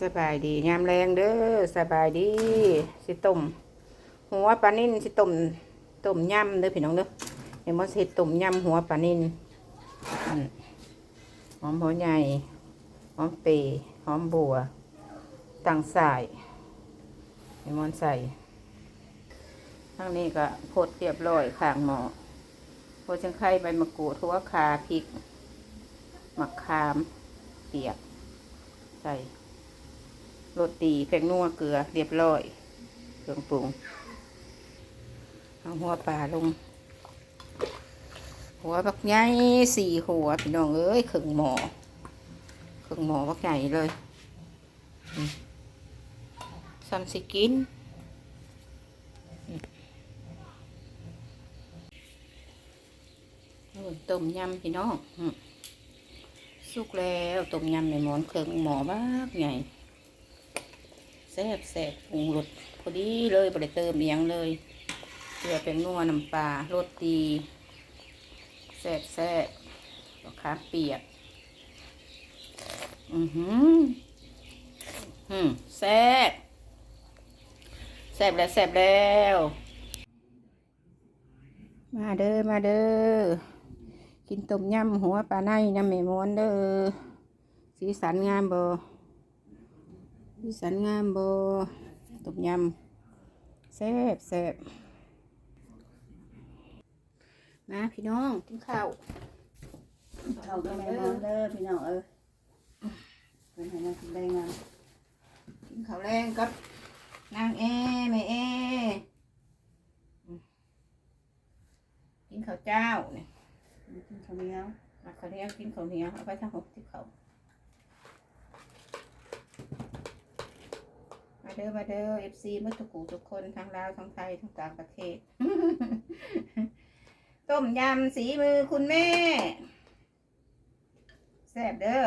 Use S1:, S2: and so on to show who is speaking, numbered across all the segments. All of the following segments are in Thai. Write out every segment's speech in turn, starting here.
S1: สบายดียามแรงเด้อสบายดีสิต้มหัวปลานิ่นสิต้มต้มยำเด้อพี่น้องเด้อเห็นบ่สิเฮ็ดต้มยำหัวปลานิ่นอืมหอมหัวใหญ่หอมเปรย์หอมบัวต่างสายเห็นมันใส่ทั้งนี้ก็พดเรียบร้อยข้างหมอโพดจังไข่ใบมะกรูดหัวคาพริกมะขามเปียกใส่ โรตีแป้งนัวเกลือเรียบร้อยเครื่องปรุงเอาหัวปลาลง หัวบักใหญ่สี่หัวพี่น้องเอ้ยครึ่งหม้อครึ่งหม้อบักใหญ่เลยอืมซ้ำสิกินต้มยำพี่น้องสุกแล้วต้มยำในหมอนเครื่องหมอบ้ากใหญ่ แซ่บแซ่บปรุงรสพอดีเลยบริเติมเอียงเลยเกลือเป็นนัวน้ำปลารสดีแซ่บแซ่บมะขามเปียก อือหืออืมแซ่บแซ่บแล้วแซ่บแล้ว มาเด้อมาเด้อกินต้มยำหัวปลาในน้ำแม่ม้วนเด้อสีสันงามบ่ สีสันงามบ่ต้มยำแซ่บแซ่บมาพี่น้องกินข้าว
S2: เขาก็ไม่นอนเด้อพี่น้องเออเป็นให้มากินได้งาน
S1: กินข้าวแรงกับนางเอแม่เออืมกินข้าวเจ้าเนี่ย
S2: กินข้าวเหนียว
S1: มาข้าวเหนียวกินข้าวเหนียวเอาไปทั้งหกที่เขามา เด้อ มาเด้อเอฟซีเมื่อทุกูทุกคนทั้งลาวทั้งไทยทั้งต่างประเทศ ต้มยำสีมือคุณแม่แซ่บเด้อ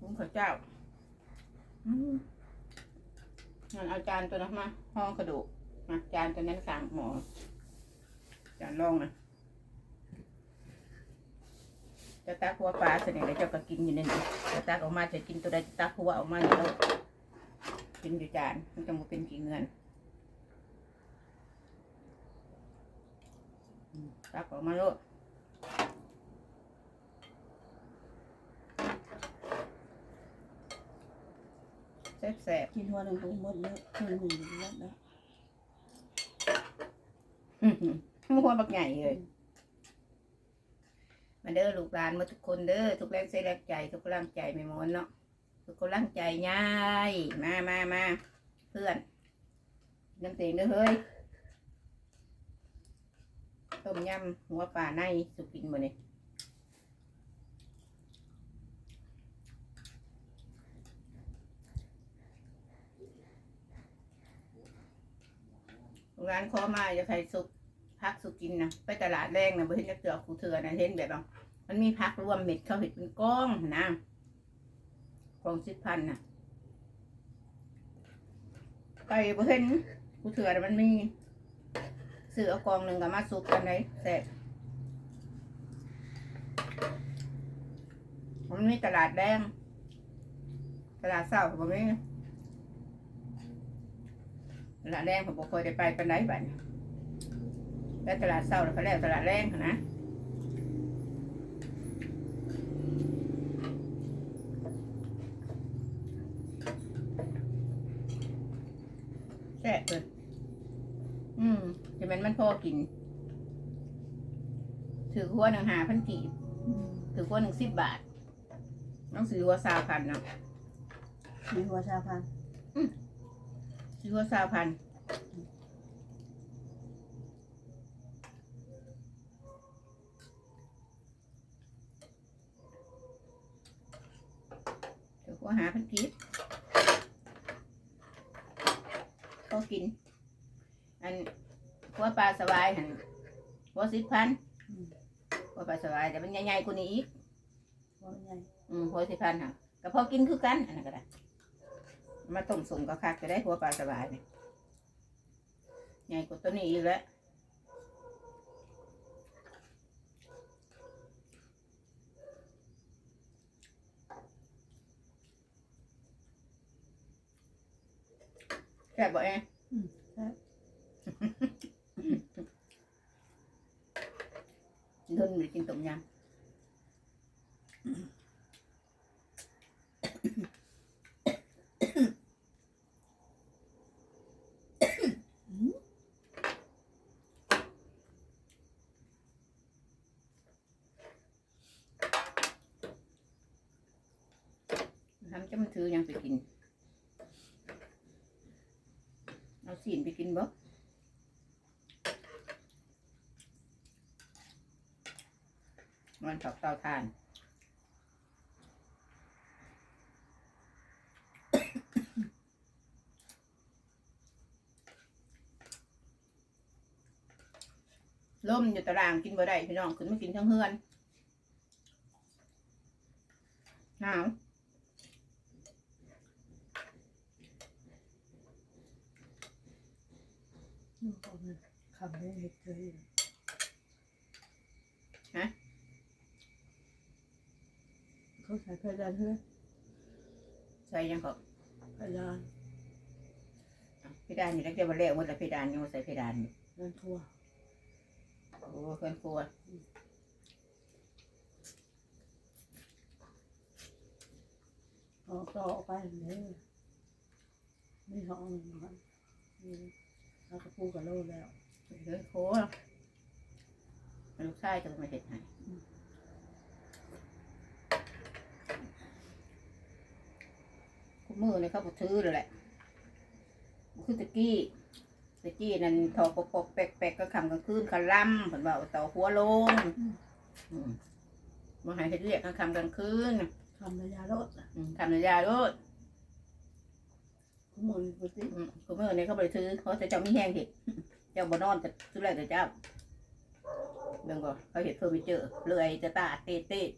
S1: หุงข้าวเจ้างั้นเอาจานตัวนั้นมา ห้องกระดูกมาจานตัวนั้นสั่งหมอ จานรองนะ จะตักหัวปลาเสน่ห์แล้วเจ้าก็กินอยู่ในนี้จะตักออกมาจะกินตัวใดจะตักหัวออกมาอยู่แล้วกินอยู่จานมันจะมาเป็นกี่เงินอืมตักออกมาโลดแซ่บๆ
S2: กินหัวหนึ่งถุงหมดเยอะครึ่งหนึ่งหมดแล้ว
S1: อื้อหือหัวบักใหญ่เลย มาเด้อลูกหลานมาทุกคนเด้อทุกแรงใจแรงใจทุกกำลังใจไม่มอนเนาะทุกกำลังใจง่ายมามามาเพื่อนน้ำเตียงเด้อเฮ้ยต้มยำหัวปลาในสุกินบ่เนี่ยลูกหลานขอมาจะใครสุก พักสุกินนะไปตลาดแรงนะบ่เห็นจะเกือคูเถื่อนะเห็นแบบว่ามันมีพักรวมเม็ดเขาเห็ดเป็นก้องนะกองสิบพันนะไปบ่เห็นกูเถื่อนมันมีซื้อเอากองหนึ่งกับมาซุปกันเลยแซ่บมันมีตลาดแดง ตลาดเศร้าผมไม่ตลาดแดงผมบ่เคยได้ไปปานไหนบัดนี้ แล้วตลาดเศร้าแล้วเขาแล้วตลาดแรงหั้นนะแซ่บเลยอืมจะเป็นมันพอกิน ถือหัวหนึ่งหาพันกีบถือหัวหนึ่งสิบบาทต้องซื้อหัวสาวพันเนาะ
S2: มีหัวชาพัน
S1: ซื้อหัวสาวพัน ถือหัวหาพันกีบก็กิน อันหัวปลาสวายหันหัวสิบพันหัวปลาสวายแต่มันใหญ่ๆกว่านี้อีก
S2: หัวใหญ่
S1: อืมหัวสิพันค่ะก็พอกินคือกันอันนั้นก็ได้มาต้มสมก็คักจะได้หัวปลาสบายเนี่ยใหญ่กว่าตัวนี้อีกแล้ว แซ่บบ่เอง
S2: อืมแซ่บ
S1: เดินไปกินต้มย
S2: อืมำ
S1: ทำจะมันถือยังไปกิน เอา สีนไปกินบ่มันตอกเตาทานล่มอยู่ตารางกินบ่ได้พี่น้องขึ้นมากินทั้งเฮือนหนาว
S2: นี่ก็มันคำนี้เห็ดเลย
S1: ฮะ
S2: เขาใส่เพดานเฮ้ย
S1: ใส่ยังก็
S2: เพดาน
S1: เพดานอยู่แล้วเดี๋ยวมาแล้วหมดแล้วเพดานยังมาใส่เพดานอยู่
S2: นั่นทั่ว
S1: โอ้เพื่อนครัว
S2: ออกต่อออกไปเลยไม่ห้องหนึ่งมันนี่ แล้วก็ปูกับโลแล้ว
S1: เพื่อนครัวลูกชายจะมาเห็ดให้คุมือเนี่ยเขาบอกถือเลยแหละบ่คือตะกี้ตะกี้นั่นทอปกปกแปกแปกก็คำกลางคืนคลำผนว่าเอาต่อหัวลงอืมมาหาเห็ดเรียกกลางคำกลางคืน
S2: ทำระยะรถ
S1: อืมทำระยะรถ
S2: ขโมยไปติ
S1: อืมคุมือเนี่ยเขาบริถือเขาจะเจ้ามีแห้งเห็ดเจ้าบ่นอนแต่สุดแรกแต่เจ้าเบิ่งก่อนเขาเห็ดเฟอร์นิเจอร์เลื่อยจะตาเตะเตะ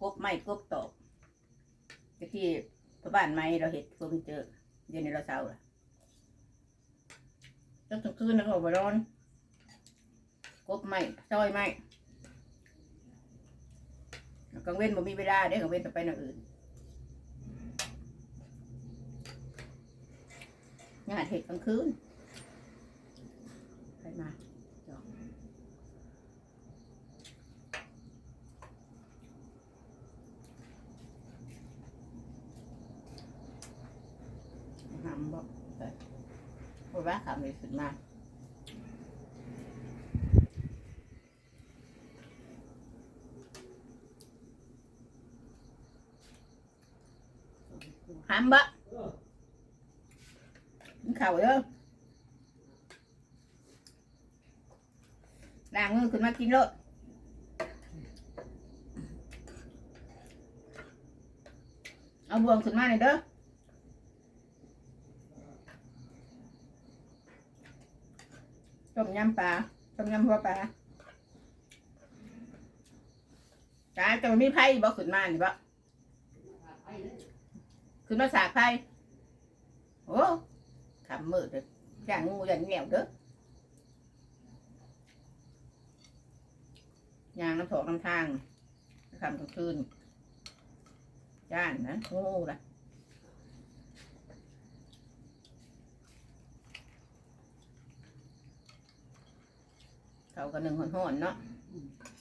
S1: กบไม้กบตอกตะกี้พระบ้านไม้เราเห็ดเฟอร์นิเจอร์เดี๋ยวนี้เราเศร้าละแล้วกลางคืนเราก็บ่นอนกบไม้ซอยไม้กลางเว้นบ่มีเวลาเด้กลางเว้นต้องไปอย่าอื่น งานเห็ดกลางคืนไปมาหำบอกไปเพราะว่าขำเลยสุดมากหำบะมัน เข่าเด้อล้างมือขึ้นมากินเลยเอาบวงขึ้นมาหน่อยเด้อต้มยำปลาต้มยำหัวปลาจ้าจะมีไผ่บ่ขึ้นมานี่บ่ขึ้นมาสากไผ่โอ้ ขำมืดเลยอย่างงูอย่างเหนียวเด้อยางน้ำถอกน้ำทางคำกลางคืนย่านนะงูละเขากันหนึ่งห่อนๆเนาะ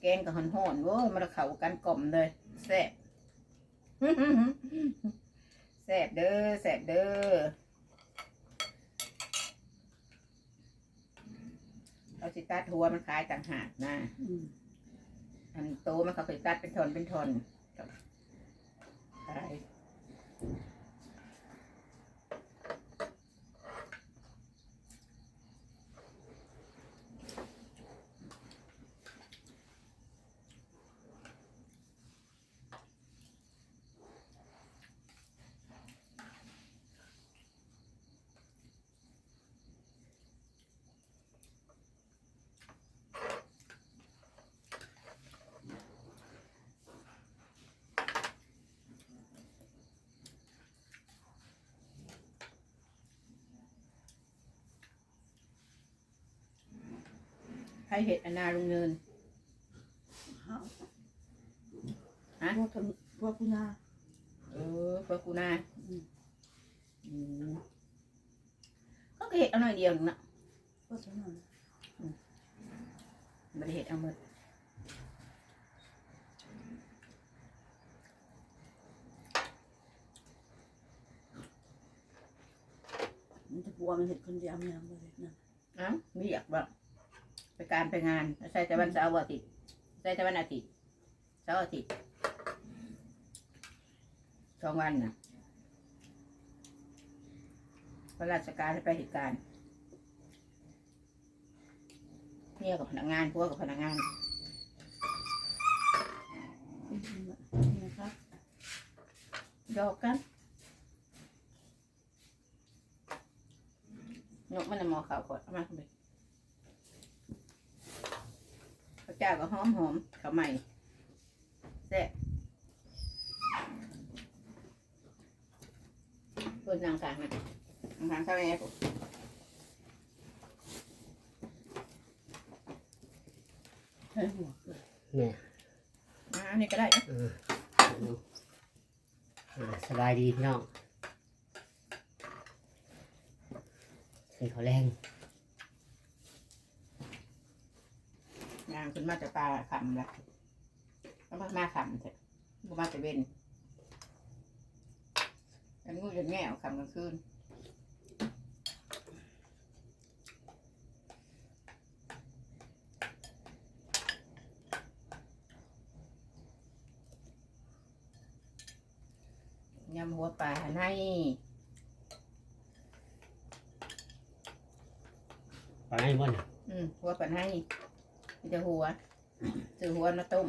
S1: แกงกับห่อนๆโว้ยมันเข้ากันกล่อมเลยแซ่บแซ่บเด้อแซ่บเด้อเอา สิตัดหัวมันขายต่างหากนะ
S2: อืม
S1: อันโตมันเขาเคยตัดเป็นทอนเป็นทอนขาย ใครเห็ดอนนาลุงเนิน
S2: เอา
S1: ฮะ
S2: พวกทำพวกคุณา
S1: เออเพื่อกูนา
S2: อืม
S1: อืมก็เห็ดเอาหน่อยเดียวหนึงนะ
S2: ก็สนอน
S1: บริเห็ดเอาหมด
S2: มันจะปัวมันเห็ดคนเดียวมันยังบ่ได้นั่น
S1: เอ้าไม่อยากแบบ ไปการไปงานใส่แต่วันเสาร์อาทิตย์ใส่แต่วันอาทิตย์เสาร์อาทิตย์สองวันนะวันราชการให้ไปเหตุการณ์เนี่ยกับพนักงานพวกกับพนักงาน
S2: นี่นะครับ
S1: ดอกกันยกมันในหมอขาวก่อนเอามาเข้าไปข้าว เจ้าก็หอมหอมข้าวใหม่แซ่บเปิดนางกลางนะนางกลางเท่าไหร่ปุ๊
S2: ใช้หัวเกลือ
S3: เนี่ย
S1: อ่าอันนี้ก็ได้นะ
S3: เออเออสบายดีพี่น้องใส่ข้าวแรง
S1: นาง ขึ้นมาจากปลาขำละแล้วมามาขำเถอะก็มาจะเว้นอันงูจะแง่เอาขำกลางคืนยำหัวปลาหันให้
S3: ปลาไหนบ่เนี่ย
S1: อืมหัวปลาให้ มีแต่หัวซื้อหัวมาต้ม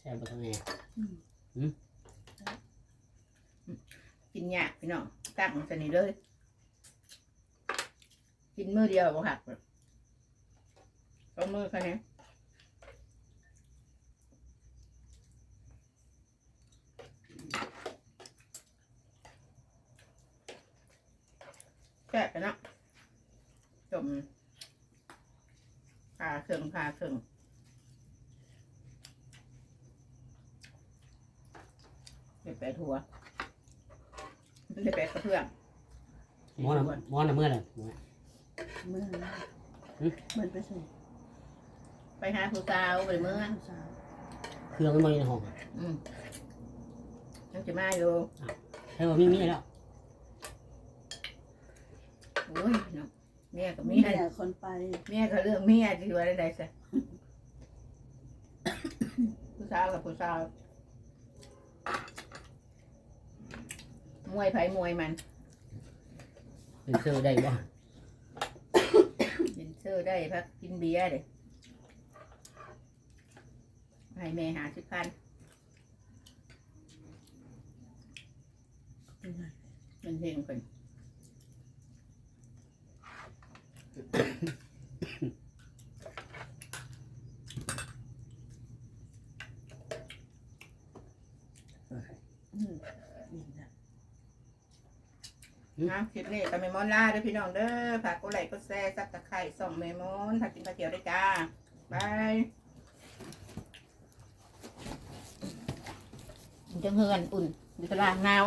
S3: แซ่บบ่ทั้งแน่
S2: อืม
S1: กินยากพี่น้องตั้งสนิทเลย กินมือเดียวบ่หักแบบสองมือแค่นี้แซ่บไปเนาะจมผ่าเครื่องผ่าเครื่องเด็ดแปดหั วเด็ดแปดกระเพื่อม
S3: หมอน่ะหมอน่ะเมื่อไหร่หมอน่ะ
S2: เมื่อนะ
S3: หึ
S2: มันไปใส่
S1: ไปหาผู้สาวไปเมื่อ
S2: สาว
S3: เครื่องมันมาอยู่ในห้องอะ
S1: อืมยังจะมาอยู่
S3: ใช่ว่ามีเมียแล้ว
S1: โอ้ยเนาะเมียกับ
S2: มี
S1: เมีย
S2: แต่คนไป
S1: เมียกับเรื่องเมียที่ว่าได้ๆซะผู้สาวกับผู้สาว มวยไผมวยมัน
S3: เป็นเสื้อได้บ่
S1: กินเสื้อได้พักกินเบียร์เด้ให้แม่หาสิบพัน
S2: เป็นไง
S1: มันเพลงคน
S2: อืมนี่นะ
S1: นะคลิปนี้ก็เมมอนลาเด้อพี่น้องเด้อฝากกดไลค์กดแชร์ซับตะไคร้ส่องเมมอนผักกินผักเขียวด้วยจ้าบายจังเฮือนอุ่นอยู่ตลาดหนาว